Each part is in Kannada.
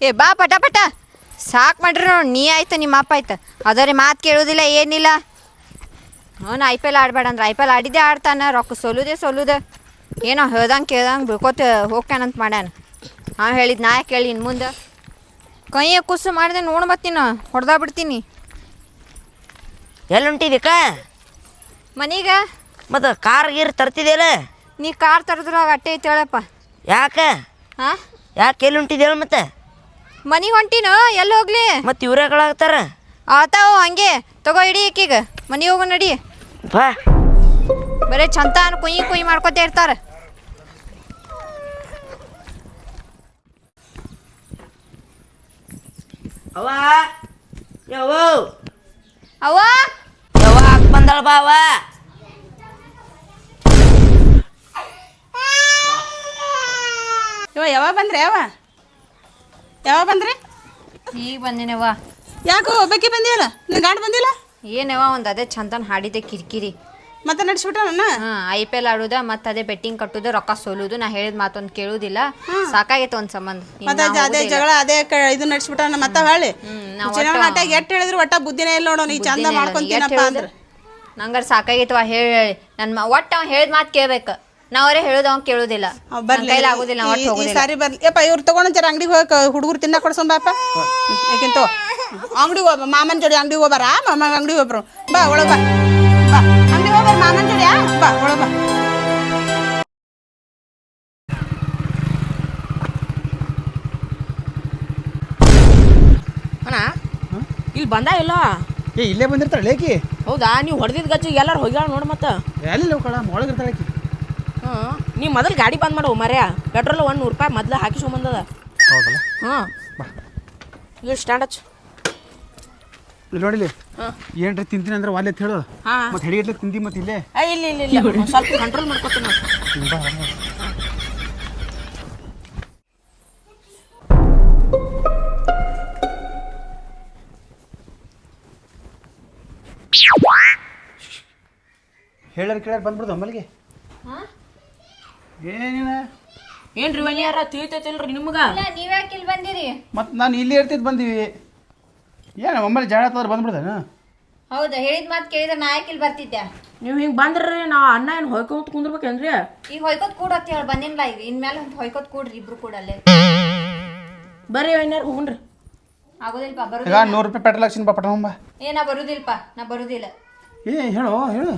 ಏ, ಬಾ, ಪಟ ಪಟ. ಸಾಕು ಮಾಡ್ರಿ ನೋಡಿ, ನೀ ಆಯ್ತು, ನಿಮ್ಮ ಅಪ್ಪ ಆಯ್ತು. ಅದರಿ ಮಾತು ಕೇಳೋದಿಲ್ಲ, ಏನಿಲ್ಲ. ಅವನು ಐ ಪಿ ಎಲ್ ಆಡ್ಬೇಡ ಅಂದ್ರೆ ಐ ಪಿ ಎಲ್ ಆಡಿದ್ದೆ ಆಡ್ತಾನೆ, ರೊಕ್ಕ ಸೋಲುದೆ ಸೋಲುದೆ. ಏನೋ ಹೇಳ್ದಂಗೆ ಕೇಳ್ದಂಗೆ ಬಿಳ್ಕೋತ ಹೋಗ್ಯಾನಂತ ಮಾಡ್ಯಾನ. ಹಾಂ ಹೇಳಿದ್ ನಾ ಕೇಳಿ ಇನ್ನು ಮುಂದೆ. ಕೈಯ ಕುಸು ಮಾಡಿದೆ ನೋಡಿ ಬತ್ತೀನ ಹೊಡೆದಾ ಬಿಡ್ತೀನಿ. ಎಲ್ಲಿ ಹೊಂಟಿದಿಕ್ಕ ಮನೀಗ? ಮತ್ತು ಕಾರ್ ಗೀರ್ ತರ್ತಿದ್ಯಲ್ಲ? ನೀ ಕಾರ್ ತರದ್ರಾಗ ಅಟ್ಟೆ ಐತೆ ಹೇಳಪ್ಪ. ಯಾಕ? ಹಾಂ? ಯಾಕೆ ಎಲ್ಲಿ ಉಂಟಿದ್ಯಲ್ಲ ಮತ್ತೆ? ಮನಿಗೆ ಹೊಂಟಿನ ಎಲ್ಲಿ ಹೋಗ್ಲಿ? ಮತ್ತು ಇವ್ರೇಗಳಾಗ್ತಾರ ಆತಾವು ಹಂಗೆ ತಗೋ ಇಡಿ ಈಕೀಗ ಮನೆಗೆ ಹೋಗು ನಡಿ. ಬಾ. ಬರೀ ಚಂತಾನ ಕುಯ್ ಕುಯ್ ಮಾಡ್ಕೊತ ಇರ್ತಾರ. ಅವ್ವ? ಯಾವ? ಅವ್ವ? ಯಾವ ಹಾಕ್ ಬಂದಳ ಬಾ ಯವ ಇವ ಯಾವಾಗ ಬಂದ್ರಿ ಯಾವ ಯಾವಾಗ ಬಂದ್ರಿ? ಈಗ ಬಂದಿನವ್ವ ಯಾಕೋ ಒಬ್ಬಾಕಿ ಬಂದಿಯಲ್ಲ? ನಿನ್ನ ಗಾಂಡ್ ಬಂದಿಲ್ಲ? ಏನವ್ವ ಒಂದು ಅದೇ ಚಂದನ್ ಹಾಡಿದೆ ಕಿರಿಕಿರಿ. ಮತ್ತೆ ನಡೆಸ್ಬಿಟ್ಟ ನನ್ನ? ಹಾ ಐ ಪಿ ಎಲ್ ಆಡುದ ಮತ್ತ ಅದೇ ಬೆಟ್ಟಿಂಗ್ ಕಟ್ಟುದ ರೊಕ್ಕ ಸೋಲುದು ನಾ ಹೇಳಿದ ಮಾತೊಂದ್ ಕೇಳುದಿಲ್ಲ. ಸಾಕಾಗೈತೆ ಒಂದ್ ಸಂಬಂಧ. ಮತ್ತೆ ನಾ ಅದೇ-. ಜಗಳ ಅದೇ ಕ- ಇದು ನಡೆಸ್ಬಿಟ್ಟ ಮತ್ತ ಹೇಳಿ. ಆಟ ಎಟ್ ಹೇಳಿದ್ರು ಒಟ್ಟ ಬುದ್ಧಿನೇ ಇಲ್ಲ ನೋಡೋ ನೀ ಚಂದ ಮಾಡ್ಕೊಂತೀನಪ್ಪ ಅಂದ್ರೆ? ನಂಗಾರ ಸಾಕಾಗೈತವ ಹೇಳಿ ಹೇಳಿ. ನನ್ನ ಒಟ್ಟ ಅವ್ನು ಹೇಳಿದ ಮಾತು ಕೇಳ್ಬೇಕು. ನಾವರೇ ಹೇಳುದು ಅವ್ನು ಕೇಳುದಿಲ್ಲ. ಅವ್ ನನ್ ಬರ್ಲಿ ಕೈಲಿ ಆಗುದಿಲ್ಲ ನಾ ಈ- ಒಟ್ಟು ಈ ಹೋಗುದಿಲ್ಲ. ಸಾರಿ ಬರ್ಲಿ. ಯಪ್ಪ ಇವ್ರು ತಗೊಂಡ್ ಜರ ಅಂಗಡಿಗೆ ಹೋಗಕ್ ಹುಡುಗರು ತಿನ್ನ ಕೊಡ್ಸೋಣ ಬಾಪ. ಯಾಕಿಂತ ಅಂಗಡಿಗೆ ಹೋಗ ಮಾಮನ ಜೋಡಿ ಅಂಗಡಿಗೆ ಹೋಗ್ಬಾರ ಮಾಮ ಅಂಗಡಿಗೆ ಹೋಗ್ರು ಬಾ ಒಳಗೆ ಬಾ. ಬಾ ಒಳಗೆ ಬಾ. ಅಣ್ಣ ಇಲ್ಲಿ ಬಂದ ಇಲ್ಲ ಏ ಇಲ್ಲೇ ಬಂದಿರ್ತಾಳೆ ಲೇಕಿ. ಹೌದಾ? ನೀವು ಹೊಡೆದಿದ್ದ ಗಜ್ಜಿ ಎಲ್ಲಾರು ಹೋಗ್ಯಾಳ ನೋಡ ಮತ್ತ. ಎಲ್ಲಿ ಆಕಿ ಹ್ಞೂ ನೀವು ಮೊದಲು ಗಾಡಿ ಬಂದ್ ಮಾಡು ಮರ್ಯ ಪೆಟ್ರೋಲ್ ಒಂದು ನೂರು ರೂಪಾಯಿ ಮೊದಲು ಹಾಕಿಸ್ಕೊಂಬಂದದ. ಹೌದಲ್ಲ? ಹಾ ಇಲ್ಲಿ ಸ್ಟ್ಯಾಂಡ್ ಹಚ್ಚು ಇಲ್ಲಿ ನೋಡಿಲಿ ಏನ್ರಿ ತಿಂತೀನಿ ಅಂದ್ರೆ ವಾಲೆ ಅಂತ ಹೇಳು. ಹಾಂ. ಮತ್ತೆ ಹೆಡಿಗಟ್ಲೆ ತಿಂದಿ ಮತ್ತೆ ಇಲ್ಲೇ. ಇಲ್ಲ ಇಲ್ಲ ಇಲ್ಲ. ಒಂದ್ ಸ್ವಲ್ಪ ಕಂಟ್ರೋಲ್ ಮಾಡ್ಕೊತೀನಿ ಹೇಳರ್ ಕೇಳರ್ ಬಂದ್ಬಿಡ್ದು ಅಮ್ಮಲ್ಗೆ ಏನಿನ ಏನ್ರಿ ರೀ ಯಾರ ತಿಳಿತೈತಿಲ್ರಿ ನಿಮ್ಗ ನೀವ್ಯಾಕೆ ಇಲ್ಲಿ ಬಂದಿರಿ? ಮತ್ತೆ ನಾನು ಇಲ್ಲಿ ಇರ್ತಿದ್ ಬಂದೀವಿ. ಏನು ಅಮ್ಮಲ್ಲಿ ಜಾಡ ಆತಂದ್ರೆ ಬಂದ್ಬಿಡ್ದೇನ ಹೌದಾ ಹೇಳಿದ ಮಾತು ಕೇಳಿದ್ರೆ ನಾ ಯಾಕೆ ಇಲ್ಲಿ ಬರ್ತಿದ್ದೆ? ನೀವು ಹಿಂಗೆ ಬಂದ್ರೆ ನಾ ಅಣ್ಣ ಏನು ಹೊಯ್ಕೊಂತ ಕುಂದ್ರಬೇಕೇನ್ರಿ ಈಗ ಹೊಯ್ಕೋತ್ ಕೂಡ ಅಂತ ಹೇಳಿ ಬಂದಿಲ್ಲ ಈಗ. ಇನ್ಮೇಲೆ ಹೊಯ್ಕೋತ್ ಕೂಡ್ರಿ ಇಬ್ರು ಕೂಡ ಅಲ್ಲೇ. ಬರ್ರಿ ಏನಾರು ಹೋಗ್ರಿ ಆಗೋದಿಲ್ಪ ಈಗ ಬರುದಿಲ್ಲ ನೂರು ರೂಪಾಯಿ ಪೆಟ್ರೋಲ್ ಹಾಕ್ಸಿನ ಬಾ ಏ ನಾ ಬರುದಿಲ್ಪ ನಾ ಬರೋದಿಲ್ಲ. ಏ ಹೇಳು ಹೇಳು.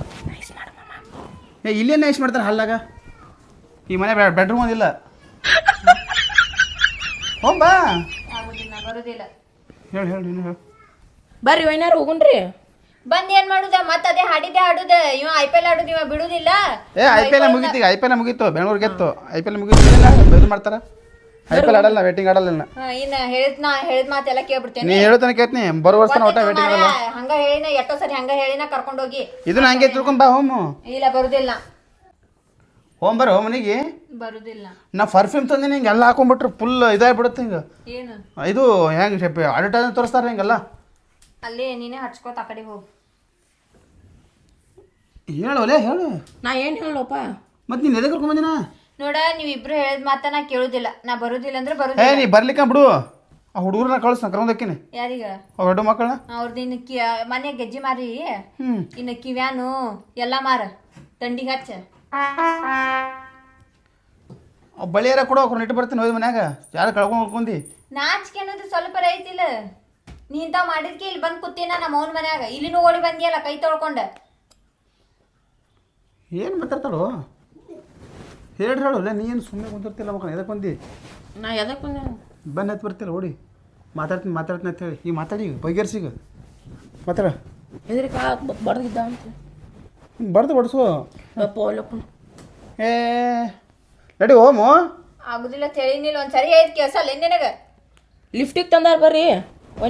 ಏ ಇಲ್ಲೇ ನೈಸ್ ಮಾಡ್ತಾರೆ ಹಲ್ಲಾಗ ಈ ಮನೆ ಬೆಡ್ರೂಮ್ ಒಂದಿಲ್ಲ ಹೋಗ್ ಬಾ. ಆಗೋದಿಲ್ಲ ನಾ ಬರುದಿಲ್ಲ. ಹೇಳು ಹೇಳು ನೀನು ಹೇಳು. ಬರ್ರಿ ಏನಾರು ಹೋಗುಣ್ರಿ. ಬಂದ್ ಏನ್ ಮಾಡುದ? ಮತ್ತ ಅದೇ ಹಾಡಿದ್ದೆ ಹಾಡುದ. ಇವ ಐ ಪಿ ಎಲ್ ಆಡುದ ಇವ ಬಿಡುದಿಲ್ಲ. ಏ ಐ ಪಿ ಎಲ್ ಮುಗೀತು ಈಗ. ಐ ಪಿ ಎಲ್ ಮುಗಿತು. ಬೆಂಗಳೂರು ಗೆತ್ತು. ಐ ಪಿ ಎಲ್ ಮುಗೀತು. ಇದು ಮಾಡ್ತಾರ? ಐ ಪಿ ಎಲ್ ಆಡಲ್ಲ ವೇಟಿಂಗ್ ಆಡಲ್ಲ ಇನ್ನ. ಹಾ, ಇನ್ನ ಹೇಳಿದ್ ನಾ ಹೇಳಿದ ಮಾತೆಲ್ಲ ಕೇಳ್ಬಿಡ್ತೇನೆ. ನೀ ಹೇಳ್ತಾನೆ ಕೇಳ್ತೀನಿ. ಬರೋ ವರ್ಷ ಒಟ್ಟ ವೇಟಿಂಗ್ ಆಡಲ್ಲ. ಹಂಗ ಹೇಳಿನ ಎಷ್ಟೋ ಸರಿ ಹಂಗ ಹೇಳಿನ ಕರ್ಕೊಂಡು ಹೋಗಿ ಇದನ್ನ ಹಂಗೆ ತಿಳ್ಕೊಂಡ್ ಬಾ ಹೋಮು. ಇಲ್ಲ ಬರುದಿಲ್ಲ. ಹೋಮ್ ಬರೋ ಮನೆಗೆ ಬರುದಿಲ್ಲ. ನಾ ಪರ್ಫ್ಯೂಮ್ ತಂದಿನಿ ಹಿಂಗೆಲ್ಲ ಹಾಕೊಂಡ್ಬಿಟ್ರೆ ಫುಲ್ ಇದಾಗ್ಬಿಡುತ್ತೆ ಹಿಂಗೆ. ಏನು? ಇದು ಹೆಂಗೆ ಅಡ್ವರ್ಟೈಸ್ ತೋರಿಸ್ತಾರೆ ಹಿಂಗೆಲ್ಲ. ಅಲ್ಲಿ ನೀನೇ ಹಚ್ಕೋತ ಆ ಕಡೆ ಹೋಗು. ಹೇಳೋಲೆ ಹೇಳು. ನಾ ಏನು ಹೇಳೋಪ್ಪ? ಮತ್ತೆ ನೀನು ಎದಕ್ಕೆ ಕರ್ಕೊಂಬಂದಿನ ನೋಡ ನೀವಿಬ್ರು ಹೇಳಿದ ಮಾತ ನಾ ಕೇಳುದಿಲ್ಲ. ನಾ ಬರುದಿಲ್ಲ ಅಂದ್ರೆ ಏ ಬರುದಿಲ್ಲ. ನೀ ಬರ್ಲಿಕ್ಕ ಬಿಡು. ಆ ಹುಡುಗರನ್ನ ಕಳಿಸ್ ನಾ ಕರ್ಕೊಂಡೋಕ್ಕಿನಿ ಯಾರಿಗ? ಅವ್ ಎರಡು ಮಕ್ಕಳನ್ನ ಅವ್ರದ್ದು ಇನ್ನು ಕಿ ಮನೆ ಗೆಜ್ಜಿ ಮಾರಿ. ಹ್ಞೂ ಇನ್ನು ಕಿವ್ಯಾನು ಎಲ್ಲ ಮಾರ. ತಂಡಿಗೆ ಹಚ್ಚ. ಅವ್ ಬಳಿಯಾರ ಕೂಡ ಅವ್ರು ಇಟ್ಟು ಬರ್ತೀನಿ ಹೋದ್ ಮನ್ಯಾಗ. ಯಾರು ಕಳ್ಕೊಂಡು ಹೋಗ್ಕೊಂಡಿ? ನಾಚಿಕೆ ಅನ್ನೋದು ಸ್ವಲ್ಪ ರೈತಿಲ್ಲ. ನೀ ಇಂತಾವ್ ಮಾಡಿದ್ಕೆ ಇಲ್ಲಿ ಬಂದು ಕೂತೀನ ನಮ್ಮ ಅವನ ಮನ್ಯಾಗ? ಇಲ್ಲಿನೂ ಓಡಿ ಬಂದಿಯಲ್ಲ ಕೈ ತೊಳ್ಕೊಂಡ? ಏನು ಮಾತಾಡ್ತಾಳು? ಹೇಳ್ರಿ ಹೇಳು ಲೇ ನೀನು ಸುಮ್ಮನೆ ಕುಂತಿರ್ತಿಲ್ಲ ಮಕ್ಕಳು ಎದಕ್ಕೆ ಬಂದಿ? ನಾ ಎದಕ್ಕೆ ಬಂದೆ? ಬಂದು ಹತ್ತು ಬರ್ತಿಲ್ಲ ಓಡಿ. ಮಾತಾಡ್ತೀನಿ ಮಾತಾಡ್ತೀನಿ ಅಂತ ಹೇಳಿ. ಈಗ ಮಾತಾಡಿ ಈಗ ಬಗೆಹರಿಸಿಗ ಮಾತಾಡ. ಎದ್ರಿ ಕಾ ಬಡ್ದಿದ್ದ ಅಂತ. ಬರ್ದು ಬಡ್ಸು. ಅಪ್ಪ ಒಲ್ಲಪ್ಪ ಏ ನಡಿ ಓಮು ಆಗುದಿಲ್ಲ ತಿಳಿನಿಲ್ಲ ಒಂದ್ಸರಿ ಆಯ್ತು ಕೆಲಸ ಅಲ್ಲ ನಿನಗೆ? ಲಿಫ್ಟಿಗೆ ತಂದಾರ ಬರ್ರಿ.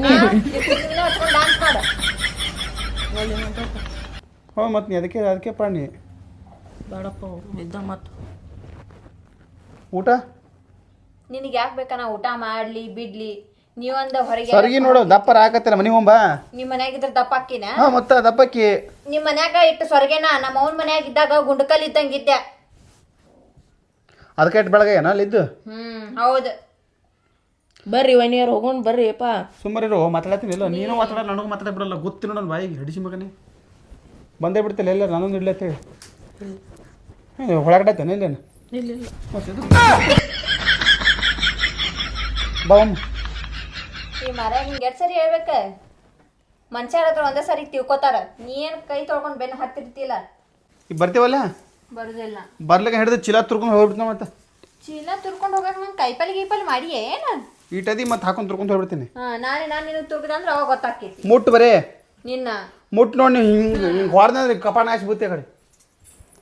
ಹೋ ಮತ್ತು ನೀ ಅದಕ್ಕೆ ಅದಕ್ಕೆ ಪ್ರಾಣಿ ಬೇಡಪ್ಪ ಇದ್ದ ಮತ್ತು ಊಟ? ನಿನಗೆ ಯಾಕೆ ಬೇಕನಾ ಊಟ ಮಾಡ್ಲಿ ಬಿಡ್ಲಿ. ನೀವೊಂದು ಹೊರಗೆ ಸರಿಗೆ ನೋಡು ದಪ್ಪ ಹಾಕತ್ತಿಲ್ಲ ಮನೆ ಹೋಂಬ ನಿಮ್ಮ ಮನ್ಯಾಗ ಇದ್ರ ದಪ್ಪ ಅಕ್ಕಿನ ಹಾ ಮತ್ತ ದಪ್ಪಕ್ಕಿ. ನಿಮ್ಮ ಮನ್ಯಾಗ ಇಟ್ಟು ಸ್ವರ್ಗೇನ ನಮ್ಮ ಅವ್ನ ಮನ್ಯಾಗ ಇದ್ದಾಗ ಗುಂಡಕಲ್ ಇದ್ದಂಗಿದ್ದೆ ಅದಕ್ಕೆ ಇಟ್ಟು ಬೆಳಗ್ಗೆ ಏನ ಅಲ್ಲಿದ್ದು ಹ್ಮ್ ಹೌದು. ಬರ್ರಿ ಒನ್ ಇಯರ್ ಹೋಗೋಣ ಬರ್ರಿ ಅಪ್ಪ. ಸುಮ್ಮರಿರು ಮಾತಾಡತ್ತೀನಿ. ಇಲ್ಲ ನೀನು ಮಾತಾಡ ನನಗೂ ಮಾತಾಡ ಬಿಡಲ್ಲ. ಗೊತ್ತಿ ನೋಡೋಣ ಬಾಯಿಗೆ. ಹಡಿಸಿ ಮಗನೆ. ಬಂದೇ ಬಿಡ್ತಿಲ್ಲ ಎಲ್ಲ ನಾನೊಂದು ಇಡ್ಲತ್ತೇಳಿ ತಾನೆ ಇಲ್ಲೇನು? ಬಾ ಅಮ್ಮ. ಈ ಮರ ಹಿಂಗೆ ಎರಡು ಸರಿ ಹೇಳ್ಬೇಕ? ಮನುಷ್ಯರ ಹತ್ರ ಒಂದೇ ಸರಿ ತಿಳ್ಕೊತಾರ. ನೀ ಏನು ಕೈ ತೊಳ್ಕೊಂಡು ಬೆನ್ನು ಹತ್ತಿರ್ತಿಲ್ಲ? ಈಗ ಬರ್ತೀವಲ್ಲ? ಬರುದಿಲ್ಲ ಬರ್ಲಿಕ್ಕೆ ಹಿಡಿದು ಚೀಲ ತುರ್ಕೊಂಡು ಹೋಗ್ಬಿಡ್ತಾನೆ ಮತ್ತೆ. ಚೀಲ ತುರ್ಕೊಂಡು ಹೋಗಕ್ಕೆ ನಂಗೆ ಕೈಪಲ್ಲಿ ಗೀಪಲ್ಲಿ ಮಾಡಿ ಏನು? ಈಟದಿ ಮತ್ತೆ ಹಾಕೊಂಡು ತುರ್ಕೊಂಡು ಹೋಗ್ಬಿಡ್ತೀನಿ. ಹಾ ನಾನೇ ನಾನು ನಿನಗೆ ತುರ್ಗದಂದ್ರೆ ಅವಾಗ ಗೊತ್ತಾಕೈತಿ ಮುಟ್ಟು ಬರೇ. ನಿನ್ನ. ಮುಟ್ಟು ನೋಡಿ ಹಿಂಗೆ ಹಿಂಗೆ ಹೊಡೆದ್ರೆ ಕಪಾಣ ಹಾಕಿ ಬುತ್ತಿ ಕಡೆ.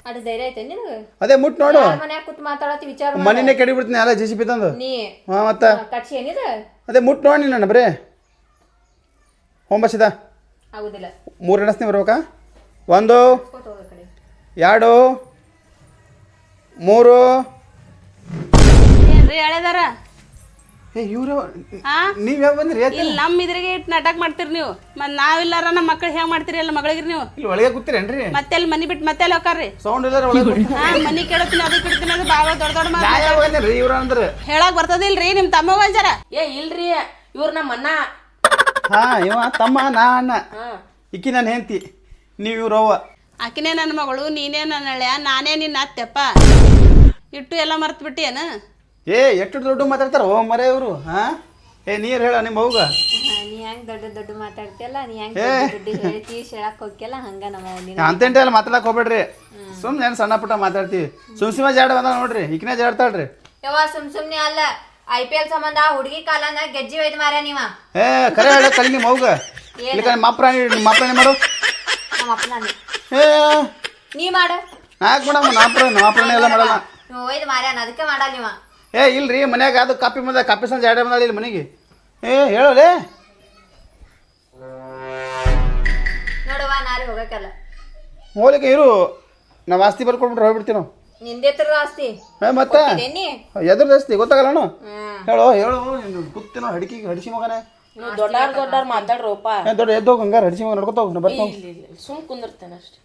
ಅಡು ಧೈರ್ಯ ಐತೆ ನಿನಗೆ? ಅದೇ ಮುಟ್ಟು ನೋಡು. ಯಾರ ಮನ್ಯಾಗ ಕೂತ್ ಮಾತಾಡತ್ತಿ ವಿಚಾರ ಮಾಡ್- ಮನಿನೇ ಕೆಡಿ ಬಿಡ್ತೀನಿ ಅಲ್ಲ ಜೆ ಸಿ ಬಿ ತಂದು. ನೀ. ಹಾಂ ಮತ್ತೆ? ಕಟ್ಸಿ ಏನಿದೆ? ಅದೇ ಮುಟ್ಟು ನೋಡಿ ನಾನು ಬರೇ. ಒಂಬಸಿದ ಆಗುದಿಲ್ಲ. ಮೂರು ಎಣಸ್ನೇ ಬರ್ಬೇಕಾ? ಒಂದು ಕೂತ್ ಹೋಗೋ ಕಡೆ. ಎರಡು ಮೂರು. ಏನ್ರಿ ಎಳೆದಾರ? ಏ ಇವ್ರು ಆ? ನೀವು ಯಾವ ಬಂದ್ರಿ? ಇಲ್ಲಿ ನಮ್ಮ ಇದ್ರಿಗೆ ಇಟ್ಟು ನಾಟಕ ಮಾಡ್ತೀರಿ ನೀವು. ಮತ್ತೆ ನಾವಿಲ್ಲಾರ ನಮ್ಮ ಮಕ್ಳು ಹೆಂಗ್ ಮಾಡ್ತೀರಿ? ಎಲ್ಲ ಮಗಳಿಗ್ರಿ ನೀವು. ಇಲ್ಲಿ ಒಳಗೆ ಕೂತಿರೇನ್ರಿ? ಮತ್ತೆ ಅಲ್ಲಿ ಮನಿ ಬಿಟ್ಟು ಮತ್ತೆ ಅಲ್ಲಿ ಹೋಗ್ರಿ ಸೌಂಡ್ ಇಲ್ಲಾರ ಒಳಗೆ ಹಾ ಮನಿ ಕೇಳತ್ತೀನಿ ಅದು ಕೇಳ್ತೀನಿ ಅದು ಬಾಳ ದೊಡ್ಡ ದೊಡ್ಡ ಮಾತು ನಾ ಇವ್ರು ಅಂದ್ರೆ? ಹೇಳಕ್ ಬರ್ತದಿಲ್ರಿ ನಿಮ್ ತಮ್ಮ ಒಂಜಾರ ಏ ಇಲ್ರಿ. ಇವ್ರ ನಮ್ಮ ಅಣ್ಣ. ಹಾ ಇವ ತಮ್ಮ ನಾ ಅಣ್ಣ. ಹಾ. ಇಕ್ಕಿ ನಾನು ಹೆಂಡತಿ. ನೀವು ಇವ್ರು ಅವ್ವ. ಆಕಿನೇ ನನ್ನ ಮಗಳು ನೀನೇ ನನ್ನ ಅಳ್ಯ ನಾನೇ ನಿನ್ನ ಅತ್ತೆಪ್ಪ. ಇಟ್ಟು ಎಲ್ಲ ಮರ್ತು ಬಿಟ್ಟಿಯೇನ ಏ ಎಷ್ಟು ದೊಡ್ಡ ಮಾತಾಡ್ತಾರ? ಓ ಮರೆ ಇವರು ಹಾ? ಏ ನೀರ್ ಹೇಳ ನಿಮ್ಮ ಅವ್ಗ ನೀ ಹೆಂಗ್ ದೊಡ್ಡ ದೊಡ್ಡ ಮಾತಾಡ್ತಿಯಲ್ಲ ನೀ ಹೆಂಗ್. ದೊಡ್ಡ ದೊಡ್ಡ ಹೇಳ್ತಿ ಹೇಳಕ್ ಹೋಗ್ಯಲ್ಲ ಹಂಗ ನಮ್ಮ ನಿನ್ನ ಅಂತೇಂಟೆ ಎಲ್ಲ ಮಾತಾಡಕ್ ಹೋಗ್ಬೇಡ್ರಿ. ಸುಮ್ನೆ ಏನು ಸಣ್ಣ ಪುಟ್ಟ ಮಾತಾಡ್ತೀವಿ. ಸುಮ್ ಸುಮ್ಮ ಜಾಡ ಬಂದ ನೋಡ್ರಿ ಈಕಿನ ಜಾಡ್ತಾಳ್ರಿ. ಯವ್ವ ಸುಮ್ ಸುಮ್ನೆ ಅಲ್ಲ ಐ ಪಿ ಎಲ್ ಸಂಬಂಧ ಹುಡುಗಿ ಕಾಲನ ಗೆಜ್ಜಿ ಒಯ್ದು ಮಾರ ನೀವ? ಏ ಕರೆ ಹೇಳ ಕಲಿ ನಿಮ್ಮ ಅವ್ಗ ಇಲ್ಲ ನಿಮ್ಮ ಮಾಪ್ರಾಣಿ ನಿಮ್ಮ ಮಾಪ್ರಾಣಿ ಮಾಡು. ನಮ್ಮ ಅಪ್ಪನ ಏ. ನೀ ಮಾಡು. ಯಾಕೆ ಮೇಡಮ್ ನಾಪ್ರಾಣಿ ಮಾಪ್ರಾಣಿ ಎಲ್ಲ ಮಾಡಲ್ಲ. ಒಯ್ದು ಮಾರ್ಯಾನ ಅದಕ್ಕೆ ಮಾಡಲ್ಲ ನೀವ. ಏ ಇಲ್ರಿ ಮನ್ಯಾಗ ಅದು ಕಾಪಿ ಬಂದ ಕಾಪಿ ಸಂಜೆ ಎರಡೇ ಬಂದಾಳ ಇಲ್ಲಿ ಮನೆಗೆ. ಏ ಹೇಳೋಲೆ? ನೋಡವ್ವ ನಾಳೆ ಹೋಗಕ್ಕಲ್ಲ. ಹೋಲಿಕ್ಕೆ ಇರು. ನಾವು ಆಸ್ತಿ ಬರ್ಕೊಂಡ್ಬಿಟ್ರೆ ಹೋಗ್ಬಿಡ್ತೀವಿ ನಾವು. ನಿಂದೆತ್ರ ಆಸ್ತಿ? ಏ ಮತ್ತೆ? ಎದ್ರ ಜಾಸ್ತಿ ಗೊತ್ತಾಗಲ್ಲ ಅಣ್ಣ? ಹೇಳು ಹೇಳು ಗೊತ್ತಿನ ಹಡ್ಕಿ ಹಡಿಸಿ ಮಗನೇ. ನೀವು ದೊಡ್ಡಾರ್ ದೊಡ್ಡಾರ್ ಮಾತಾಡ್ರಪ್ಪ ಏ ದೊಡ್ಡ ಎದ್ದು ಹೋಗಿ ಹಂಗಾರೆ ಹಡಿಸಿ ಮಗ ನಡ್ಕೊತ ಹೋಗಿ ಬರ್ತಾ ಇಲ್ಲ ಇಲ್ಲ ಸುಮ್ ಕುಂದಿರ್ತೇನೆ ಅಷ್ಟೇ.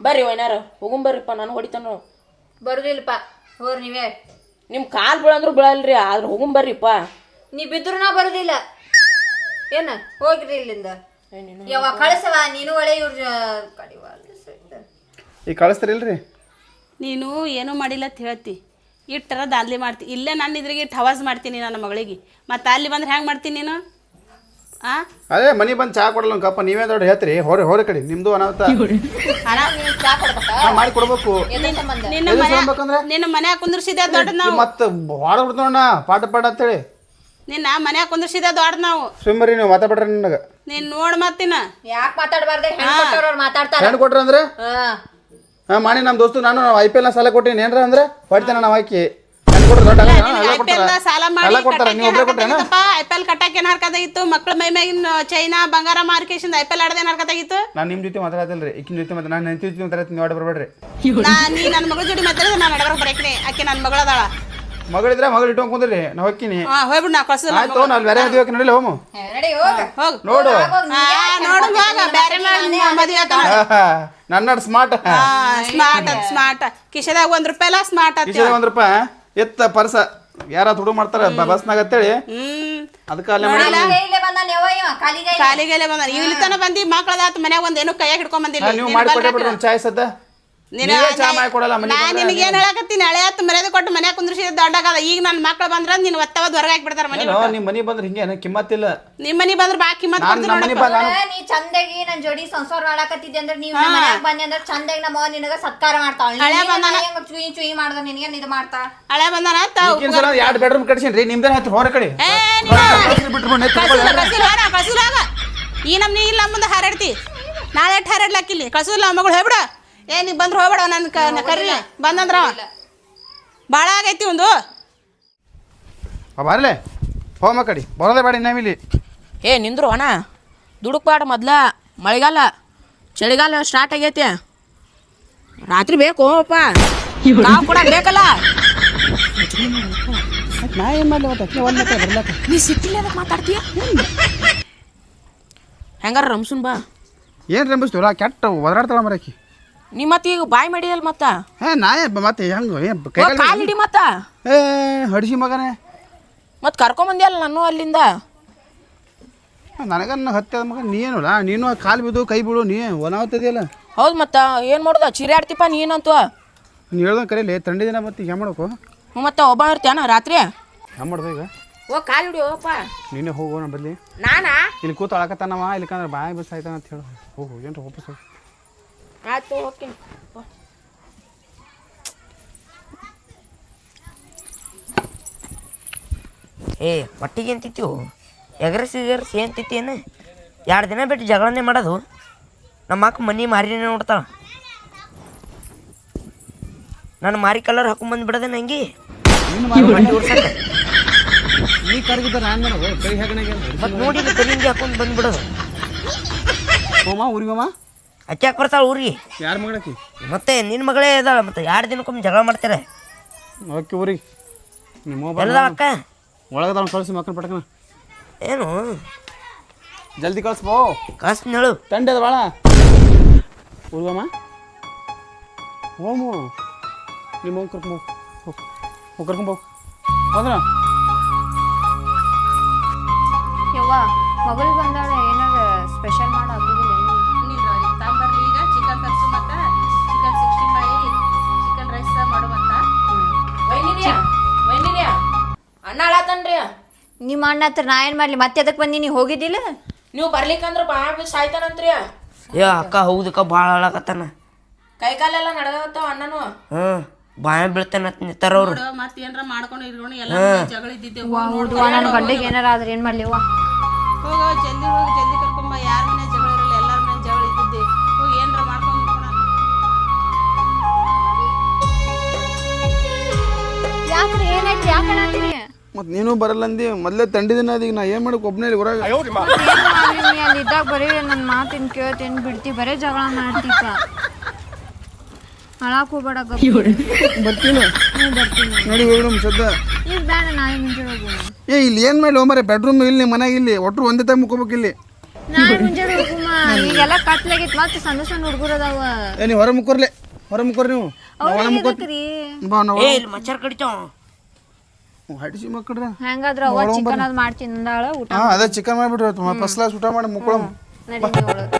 ಬರ್ರಿ ವೈನಾರ ಹೋಗುಂ ಬರ್ರಿಪ್ಪ ನಾನು ಹೊಡಿತಾನು. ಬರುದಿಲ್ಲಪ್ಪ ಹೋರ್ ನೀವೇ. ನಿಮ್ ಕಾಲ್ ಬೀಳಂದ್ರು ಬೀಳಲ್ರಿ ಆದ್ರೆ ಹೋಗುಂ ಬರ್ರಿಪ್ಪ. ನೀ ಬಿದ್ರು ನಾ ಬರುದಿಲ್ಲ. ಏನ? ಹೋಗ್ರಿ ಇಲ್ಲಿಂದ. ಯಾವ ಕಳಿಸವ ನೀನು ಒಳ್ಳೆ ಇವ್ರ ಕಡಿವ ಈಗ ಕಳಿಸ್ತಾರಿಲ್ರಿ ನೀನು ಏನೂ ಮಾಡಿಲ್ಲ ಅಂತ ಹೇಳ್ತಿ. ಇಟ್ಟರ ದಾದ್ಲಿ ಮಾಡ್ತಿ. ಇಲ್ಲೇ ನನ್ನ ಇದ್ರಿಗೆ ಇಟ್ಟು ಹವಾಜ್ ಮಾಡ್ತೀನಿ ನನ್ನ ಮಗಳಿಗೆ. ಮತ್ತೆ ಅಲ್ಲಿ ಬಂದ್ರೆ ಹೆಂಗೆ ಮಾಡ್ತೀನಿ ನೀನು? ಅದೇ ಮನಿ ಬಂದು ಚಾ ಕೊಡಲ್ಲ ಕಪ್ಪ ನೀವೇ ದೊಡ್ಡ ಹೇಳ್ತೀರಿ. ಹೊರ ಹೊರ ಕಡೆ ನಿಮ್ದು ಅನಾಹುತ. ನೀನ್ ಚಾ ಕೊಡ್ಬೇಕಾ? ನಾ ಮಾಡಿ ಕೊಡ್ಬೇಕು. ನಿನ್ನ ಮನ್ಯಾಗ ಕುಂದ್ರಿಸಿದೆ ದೊಡ್ಡ ನಾವು? ಮತ್ತೆ ಹೊರ ಬಿಡ್ತಾವಣ್ಣ ಪಾಠ ಪಾಠ ಅಂತೇಳಿ. ನಿನ್ನ ಮನ್ಯಾಗ ಕುಂದ್ರಿಸಿದೆ ದೊಡ್ಡ ನಾವು? ಸುಮ್ಮರಿ ನೀವು ಮಾತಾಡ್ರಿ ನಿನಗ. ನೀನ್ ನೋಡ್ ಮತ್ತಿನ ಯಾಕೆ ಮಾತಾಡ್ಬಾರ್ದೆ? ಮಾತಾಡ್ತಾರ. ಹೆಣ್ಣು ಕೊಟ್ರ ಅಂದ್ರೆ ಹಾ. ಹಾಂ ಮಾಡಿ ನಮ್ಮ ದೋಸ್ತು ನಾನು ಐ ಪಿ ಎಲ್ ಸಾಲ ಕೊಟ್ಟಿನಿ. ಏನ್ರ ಅಂದ್ರೆ ಹೊಡಿತೇನೆ ನಾವು ಹಾಕಿ. ಸಾಲ ಮಾಡಿ ಎಲ್ಲ ಕೊಡ್ತಾರ ನೀವು ಒಬ್ಬರೇ ಕೊಟ್ರೇನ? ಐ ಪಿ ಎಲ್ ಕಟ್ಟಾಕ ಏನ್ ಹರ್ಕದಾಗಿತ್ತು ಮಕ್ಳ ಮೈ ಮ್ಯಾಗಿನ ಚೈನಾ ಬಂಗಾರ ಮಾರ್ಕೇಶನ್ ಐ ಪಿ ಎಲ್ ಆಡದೆ ಏನ್ ಹರ್ಕದಾಗಿತ್ತು ನಾನು ನಿಮ್ಮ ಜೊತೆ ಮಾತಾಡತಿಲ್ರಿ ಈಕಿನ ಜೊತೆ ಮತ್ತೆ ನಾನು ಹೆಂಡತಿ ಜೊತೆ ಮಾತಾಡ್ತೀನಿ ನೀವು ಆಡ ಬರಬೇಡ್ರಿ ನಾ ನೀ ನನ್ನ ಮಗಳ ಜೋಡಿ ಮಾತಾಡಿದ್ರೆ ನಾನು ನಡಬರ್ಕ್ ಬರೇಕ್ರಿ ಆಕೆ ನನ್ನ ಮಗಳದಾಳ. ಮಗಳಿದ್ರೆ ಮಗಳು ಇಟ್ಟು ಕುಂದ್ರಿ ನಾ ಹೋಗ್ತೀನಿ ಹಾ ಹೋಗ್ಬಿಡು ನಾ ಕಳ್ಸಲ್ಲ ಆಯ್ತು ನಾವು ಬೇರೆ ಮದುವೆ ನಡಿಲ್ಲ ಹೋಮು ನಡಿ ಹೋಗ. ನೋಡು. ನೋಡು ಹೋಗ. ಬೇರೆ ಆತ ನನ್ನ ಸ್ಮಾರ್ಟ್ ಸ್ಮಾರ್ಟ್ ಸ್ಮಾರ್ಟ್ ಕಿಶೆದಾಗ ಒಂದ್ ರೂಪಾಯಿ ಸ್ಮಾರ್ಟ್ ಕಿಶನ್ ಒಂದ್ ರೂಪಾಯಿ? ಎತ್ತ ಪರ್ಸ. ಯಾರ ತುಡು ಮಾಡ್ತಾರ ಬಸ್ನಾಗ ಅಂತೇಳಿ. ಅದಕ್ಕೆ ಅಲ್ಲೇ ಮಾಡಿ ಕಾಲಿಗೆಲೆ ಬಂದ ಇಲ್ಲಿ ತನ ಬಂದಿ ಮಕ್ಳದಾತ ಮನ್ಯಾಗ ಒಂದ್ ಏನೋ ಕೈಯಾಗ ಹಿಡ್ಕೊಂಡ್ ಬಂದಿಲ್ಲ. ನೀವು ಮಾಡಿ ಕೊಟ್ಟೆ ಬಿಡ್ರಿ ಒಂದು ಚಾಯ್ ಸದ್ದ. ನೀವೇ ಚಾ ಮಾಡಿ ಕೊಡಲ್ಲ ಮನೆ ನಾ ನಿನಗೆ ಏನ್ ಹೇಳಕತ್ತೀನಿ? ಹಳೆ ಹತ್ತು ಮರ್ಯಾದೆ ಕೊಟ್ಟು ಮನ್ಯಾಗ ಕುಂದ್ರಿಸಿ ದೊಡ್ಡಾಗದ ಈಗ ನನ್ನ ಮಕ್ಳು ಬಂದ್ರ ನೀನ್ ಒತ್ತವದ್ ಹೊರಗೆ ಹಾಕ್ಬಿಡ್ತಾರ ಮನೆ ಏನೋ ಮನಿ ಬಂದ್ರೆ ಹಿಂಗೆ ಕಿಮ್ಮತ್ತಿಲ್ಲ ನಿಮ್ಮ ಮನಿ ಬಂದ್ರ ಬಾ ಕಿಮ್ಮತ್ ನಾನು ನಮ್ಮ ಮನೆ ಬಂದ ನೀ ಚಂದಾಗಿ ನನ್ ಜೋಡಿ ಸಂಸಾರ ಮಾಡಾಕತ್ತಿದ್ದೆ ಅಂದ್ರೆ ನೀವ್ ನಮ್ಮ ಮನ್ಯಾಗ ಬಂದೆ ಅಂದ್ರೆ ಚಂದಾಗಿ ನಮ್ಮ ಅವ್ವ ನಿನಗ ಸತ್ಕಾರ ಮಾಡ್ತಾಳ. ಹಳೆ ಬಂದಾನ. ಚುಯಿ ಚುಯಿ ಮಾಡ್ದ ನಿನಗೇನ್ ಇದು ಮಾಡ್ತಾ? ಹಳೆ ಬಂದಾನ ಅಂತ ಈಗಿನ ಸಲ ಎರಡು ಬೆಡ್ರೂಮ್ ಕಟ್ಸೀನಿ ರೀ ನಿಮ್ದೇ ಹತ್ತು ಹೊರ ಕಡೆ? ಏ ನೀನು ಬಿಟ್ರು ಕಳ್ಸುಲ್ಲ ಕಳ್ಸುಲ್ಲ ಹೋಗ, ಕಳ್ಸುಲ್ಲ ಹೋಗ. ಈ ನಮ್ನಿ ಇಲ್ಲ ಮುಂದೆ ಹಾರಾಡ್ತಿ. ನಾಳೆ ಹಾರಾಡ್ಲಾಕಿಲ್ಲ ಹಾರಾಡ್ಲಾಕಿಲ್ಲಿ ಕಳ್ಸುಲ್ಲ ಮಗಳು ಹೇಳ್ಬಿಡ. ಏ ನೀ ಬಂದ್ರೆ ಹೋಗ್ಬೇಡ ನನ್ನ ಕ ಕರಿ ಕರ್ರಿ. ಬಂದಂದ್ರ. ಭಾಳ ಆಗೈತಿ ಒಂದು. ಬರಲೆ. ಹೋಮ ಕಡಿ. ಬರೋದೇ ಬೇಡ ನಾವಿಲ್ಲಿ. ಏ ನಿಂದ್ರು ಅಣ್ಣ. ದುಡುಕ್ ಬಾಡ ಮೊದ್ಲ. ಮಳೆಗಾಲ. ಚಳಿಗಾಲ ಸ್ಟಾರ್ಟ್ ಆಗೈತೆ. ರಾತ್ರಿ ಬೇಕು ಅಪ್ಪ ನಾವು ಕೂಡ ಬೇಕಲ್ಲ. ನಾ ಏನು ಮಾಡಲಿ ಮತ್ತೆ ನೀ ಸಿಟ್ಟಿಲ್ಲ ಅದಕ್ಕೆ ಮಾತಾಡ್ತೀಯ? ಹೆಂಗಾರ ರಮಸುನ್ ಬಾ. ಏನು ರಂಬಿಸ್ತೀವಲ್ಲ ಕೆಟ್ಟ ಒದರಾಡ್ತಾಳ ಮರಕಿ ನೀ ಮತ್ತೆ ಈಗ ಬಾಯ್ ಮಾಡಿದಲ್ ಮತ್ತ? ಹೇ ನಾ ಏನ್ ಮತ್ತೆ ಹೆಂಗೆ ಏನು ಕೈ ಕಾಲ್ ಹಿಡಿ ಮತ್ತ? ಏ ಹಡಿಸಿ ಮಗನೇ. ಮತ್ತೆ ಕರ್ಕೊಂಬಂದಿಯಲ್ಲ ನಾನು ಅಲ್ಲಿಂದ? ನನಗನ್ನ ಹತ್ತಿದ ಮಗ ನೀನುಲ್ಲ ನೀನು ಕಾಲು ಬಿದ್ದು ಕೈ ಬಿಡು ನೀ ಒನಾಗ್ತದೆಯಲ್ಲ ಹೌದು ಮತ್ತ ಏನು ಮಾಡೋದ? ಚಿರಾಡ್ತಿಪ್ಪ ನೀನಂತು. ನೀನು ಹೇಳ್ದಂಗೆ ಕರೀಲಿ ತಂಡಿ ದಿನ ಮತ್ತೆ ಹೆಂಗೆ ಮಾಡ್ಬೇಕು? ಹ್ಞೂ ಮತ್ತೆ ಒಬ್ಬ ಇರ್ತೀಯನ ರಾತ್ರಿ? ಹೆಂಗೆ ಮಾಡ್ದು ಈಗ? ಓ ಕಾಲ್ ಹಿಡಿ ಹೋಗಪ್ಪ ನೀನೇ ಹೋಗೋಣ ಬದ್ಲಿ ನಾನಾ? ಇಲ್ಲಿ ಕೂತು ಅಳಕತ್ತಾನವ ಇಲ್ಲಿಕಂದ್ರೆ ಬಾಯಿ ಬಸ್ ಆಯ್ತಾನ ಅಂತ ಹೇಳು. ಹೋಗು ಏನು ವಾಪಸ್ ಹೋಗು. ಆಯ್ತು ಓಕೆ ಏ ಹೊಟ್ಟಿಗೆ ಏನು ತಿಂತೀವು ಎಗರಸಿ ಎಗರಸಿ ಏನು ಎರಡು ದಿನ ಬಿಟ್ಟು ಜಗಳನೆ ಮಾಡೋದು. ನಮ್ಮ ಅಕ್ಕ ಮನೆ ಮಾರಿನೇ ನೋಡ್ತಾಳ. ನಾನು ಮಾರಿ ಕಲರ್ ಹಾಕೊಂಬಂದು ಬಿಡೋದೆ ನಂಗೆ. ನೀ ಕರ್ಗಿದ್ದ ನಾನು ಕೈ ನೋಡಿ ಕರಿಂಗಿ ಹಾಕೊಂಡು ಬಂದ್ಬಿಡೋದು. ಹೋಮ ಅಕ್ಕಿ ಯಾಕೆ ಬರ್ತಾಳೆ ಊರಿಗೆ. ಯಾರು ಮಗಳಕಿ ಮತ್ತೆ ನಿನ್ನ ಮಗಳೇ ಇದ್ದಾಳೆ ಮತ್ತೆ ಎರಡು ದಿನಕ್ಕೊಮ್ಮೆ ಜಗಳ ಮಾಡ್ತಾರೆ? ಓಕೆ ಊರಿಗೆ. ನಿಮ್ಮ ಎಲ್ಲದ ಅಕ್ಕ? ಒಳಗದ ಕಳಿಸಿ ಮಕ್ಕಳು ಪಟ್ಕನ. ಏನು? ಜಲ್ದಿ ಕಳಿಸ್ಬೋ ಕಳ್ಸ್ತೀನಿ ಹೇಳು. ತಂಡ ಅದ ಭಾಳ ಊರ್ಗಮ್ಮ? ಹೋಮು. ನಿಮ್ಮ ಹೋಗಿ ಕರ್ಕೊಂಬೋ ಹೋಗಿ ಕರ್ಕೊಂಬೋ ಹೌದ್ರ? ಯವ್ವ ಮಗಳು ಬಂದಾಳೆ ಏನಾರ ಸ್ಪೆಷಲ್ ಮಾಡೋ ಅಣ್ಣ ಆಳತನ್ರಿ ನಿಮ್ಮ ಅಣ್ಣ ಹತ್ರ ನಾ ಏನು ಮಾಡಲಿ? ಮತ್ತೆ ಅದಕ್ಕೆ ಬಂದೀನಿ ಹೋಗಿದ್ದಿಲ್ಲ? ನೀವು ಬರ್ಲಿಕ್ಕಂದ್ರ ಬಾ ಬಿ ಸಾಯ್ತಾನಂತ್ರಿ. ಏ ಅಕ್ಕ ಹೌದಕ್ಕ ಭಾಳ ಹಾಳಾಗತ್ತಾನ ಕೈ ಕಾಲೆಲ್ಲ ನಡಗತ್ತಾವ ಅಣ್ಣನು? ಹ್ಞೂ ಬಾಯ ಬೀಳ್ತಾನ ನಿಂತಾರವ್ರು ಮತ್ತೆ ಏನಾರ ಮಾಡ್ಕೊಂಡು ಇರ್ಕೊಂಡು ಎಲ್ಲ ಜಗಳ ಇದ್ದಿದ್ದೆ ಹೌದು ನನ್ನ ಗಂಡಿಗೆ ಏನಾರ ಆದ್ರೆ ಏನು ಮಾಡಲಿ ಅವ್ವ ಹೋಗ ಜಲ್ದಿ ಹೋಗಿ ಜಲ್ದಿ ಕರ್ಕೊಂಬ ಯಾರ ಮನೆ ಜಗಳ ಇರಲ್ಲ ಎಲ್ಲಾರ ಮನೆ ಜಗಳ ಇದ್ದಿದ್ದೆ. ಹೋಗಿ ಏನಾರ ಮಾಡ್ಕೊಂಡು ಯಾಕ್ರಿ ಏನಾಯ್ತು? ಯಾಕೆ ಮತ್ತು ನೀನು ಬರಲ್ಲ ಅಂದಿ ಮೊದಲೇ ತಂಡಿದಿನ ಅದೀಗ ನಾ ಏನು ಮಾಡಕ್ಕೆ ಒಬ್ಬನೇ ಇಲ್ಲಿ ಹೊರಗೆ. ನೀ ಅಲ್ಲಿ ಇದ್ದಾಗ ಬರೀ ನನ್ನ ಮಾತಿನ ಕೇಳ್ತೇನೆ ಬಿಡ್ತಿ ಬರೀ ಜಗಳ ಮಾಡ್ತೀಪ ಅಳಾಕ್ ಹೋಗ್ಬೇಡ ಗಪ್ಪ. ಬರ್ತೀನಿ? ಹ್ಞೂ ಬರ್ತೀನಿ. ನೋಡಿ ಹೋಗಿ ಸದ್ದ ಈಗ ಬೇಡ ನಾಳೆ ಮುಂಜಾನೆ ಹೋಗೋಣ. ಏ ಇಲ್ಲಿ ಏನು ಮಾಡಿ ಹೋಮರೆ ಬೆಡ್ರೂಮ್ ಇಲ್ಲಿ ಮನೆಗೆ ಇಲ್ಲಿ. ಒಟ್ರು ಒಂದೇ ಟೈಮ್ ಮುಕ್ಕೋಬೇಕು ಇಲ್ಲಿ. ನಾಳೆ ಮುಂಜಾನೆ ಹೋಗುಮ. ಈಗೆಲ್ಲ ಕತ್ಲಾಗಿತ್ತು ಮತ್ತೆ ಸಣ್ಣ ಸಣ್ಣ ಹುಡುಗರು ಅದಾವ. ಏ ನೀವು ಹೊರ ಮುಕ್ಕೋರ್ಲೆ. ಹೊರ ಮುಕ್ಕೋರಿ ನೀವು. ನಾವು ಒಳ ಬಾ ನಾವು ಏ ಇಲ್ಲಿ ಮಚ್ಚಾರ್ ಕಡಿತಾವ. ಹಡಿಸಿ ಮಕ್ಕಳ್ರೆ ಹೆಂಗಾದ್ರ ಅವ್ವ ಚಿಕನ್ ಅದ್ ಮಾಡ್ತೀನಿ ಅಂದಾಳ ಊಟ ಹಾ ಅದೇ ಚಿಕನ್ ಮಾಡಿಬಿಟ್ರಿ ಫಸ್ಟ್ ಕ್ಲಾಸ್ ಊಟ ಮಾಡಿ ಮುಕ್ಕೊಳ್ಳೋಣ ನಡಿ ನೀವ್ ಒಳಗ್.